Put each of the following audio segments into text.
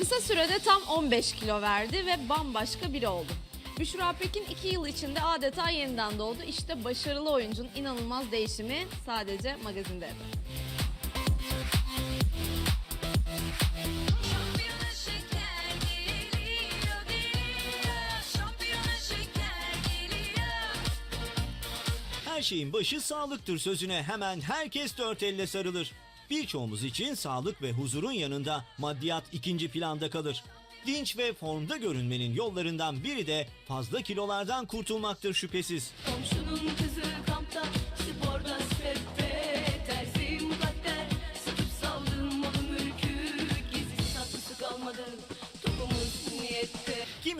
Kısa sürede tam 15 kilo verdi ve bambaşka biri oldu. Büşra Pekin 2 yıl içinde adeta yeniden doğdu. İşte başarılı oyuncunun inanılmaz değişimi sadece magazinde. Her şeyin başı sağlıktır sözüne hemen herkes dört elle sarılır. Birçoğumuz için sağlık ve huzurun yanında maddiyat ikinci planda kalır. Dinç ve formda görünmenin yollarından biri de fazla kilolardan kurtulmaktır şüphesiz. Komşunun kızı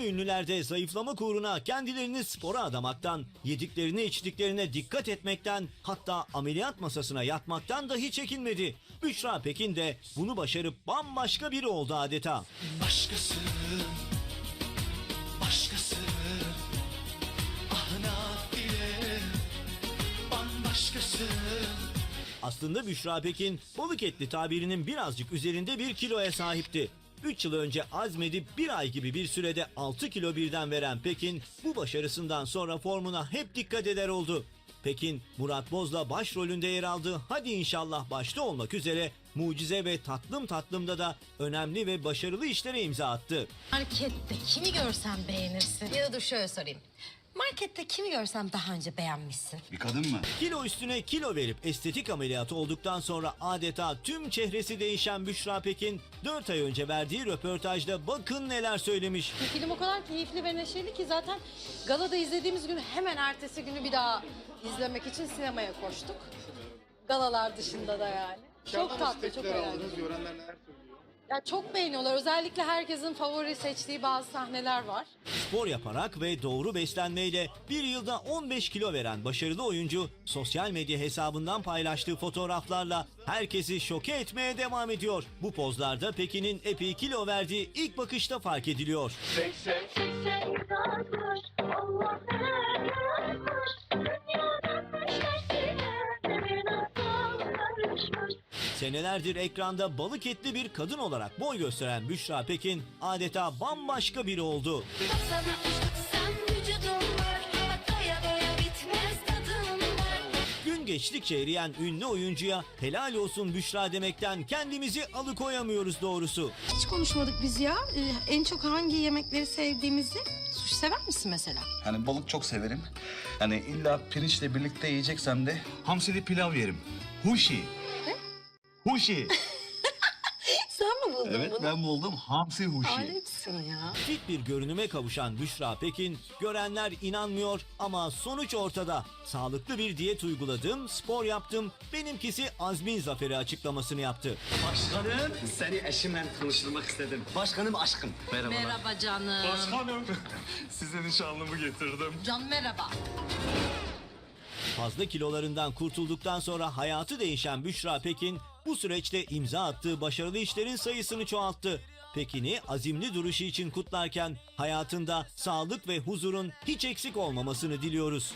Kimi ünlüler de zayıflamak uğruna kendilerini spora adamaktan, yediklerine içtiklerine dikkat etmekten, hatta ameliyat masasına yatmaktan dahi çekinmedi. Büşra Pekin de bunu başarıp bambaşka biri oldu adeta. Başkası, başkası Ahına bile bambaşkası Aslında Büşra Pekin balık etli tabirinin birazcık üzerinde bir kiloya sahipti. 3 yıl önce azmedip bir ay gibi bir sürede 6 kilo birden veren Pekin bu başarısından sonra formuna hep dikkat eder oldu. Pekin, Murat Boz'la başrolünde yer aldığı Hadi İnşallah başta olmak üzere Mucize ve Tatlım Tatlım'da da önemli ve başarılı işlere imza attı. Markette kimi görsem beğenirsin. Ya da şöyle sorayım. Markette kimi görsem daha önce beğenmişsin. Bir kadın mı? Kilo üstüne kilo verip estetik ameliyatı olduktan sonra adeta tüm çehresi değişen Büşra Pekin 4 ay önce verdiği röportajda bakın neler söylemiş. Film o kadar keyifli ve neşeli ki zaten galada izlediğimiz gün hemen ertesi günü bir daha izlemek için sinemaya koştuk. Galalar dışında da yani. Çok tatlı, çok eğlenceli. Görenler neler söylüyor? Ya çok beğeniyorlar. Özellikle herkesin favori seçtiği bazı sahneler var. Spor yaparak ve doğru beslenmeyle bir yılda 15 kilo veren başarılı oyuncu sosyal medya hesabından paylaştığı fotoğraflarla herkesi şoke etmeye devam ediyor. Bu pozlarda Pekin'in epey kilo verdiği ilk bakışta fark ediliyor. Seksen yaratmış, Allah yaratmış, Senelerdir ekranda balık etli bir kadın olarak boy gösteren Büşra Pekin adeta bambaşka biri oldu. Gün geçtikçe eriyen ünlü oyuncuya helal olsun Büşra demekten kendimizi alıkoyamıyoruz doğrusu. Hiç konuşmadık biz ya. Ee, en çok hangi yemekleri sevdiğimizi. Sushi sever misin mesela? Hani balık çok severim. Hani illa pirinçle birlikte yiyeceksem de hamsili pilav yerim. Huşi. Huşi. Sen mi buldun Evet bunu? ben buldum hamsi huşi. Alemsin ya. Fit bir görünüme kavuşan Büşra Pekin, görenler inanmıyor ama sonuç ortada. Sağlıklı bir diyet uyguladım, spor yaptım, benimkisi azmin zaferi açıklamasını yaptı. Başkanım seni eşimle tanıştırmak istedim. Başkanım aşkım. Merhabalar. Merhaba canım. Başkanım size nişanlımı getirdim. Can merhaba. Fazla kilolarından kurtulduktan sonra hayatı değişen Büşra Pekin, bu süreçte imza attığı başarılı işlerin sayısını çoğalttı. Pekin'i azimli duruşu için kutlarken hayatında sağlık ve huzurun hiç eksik olmamasını diliyoruz.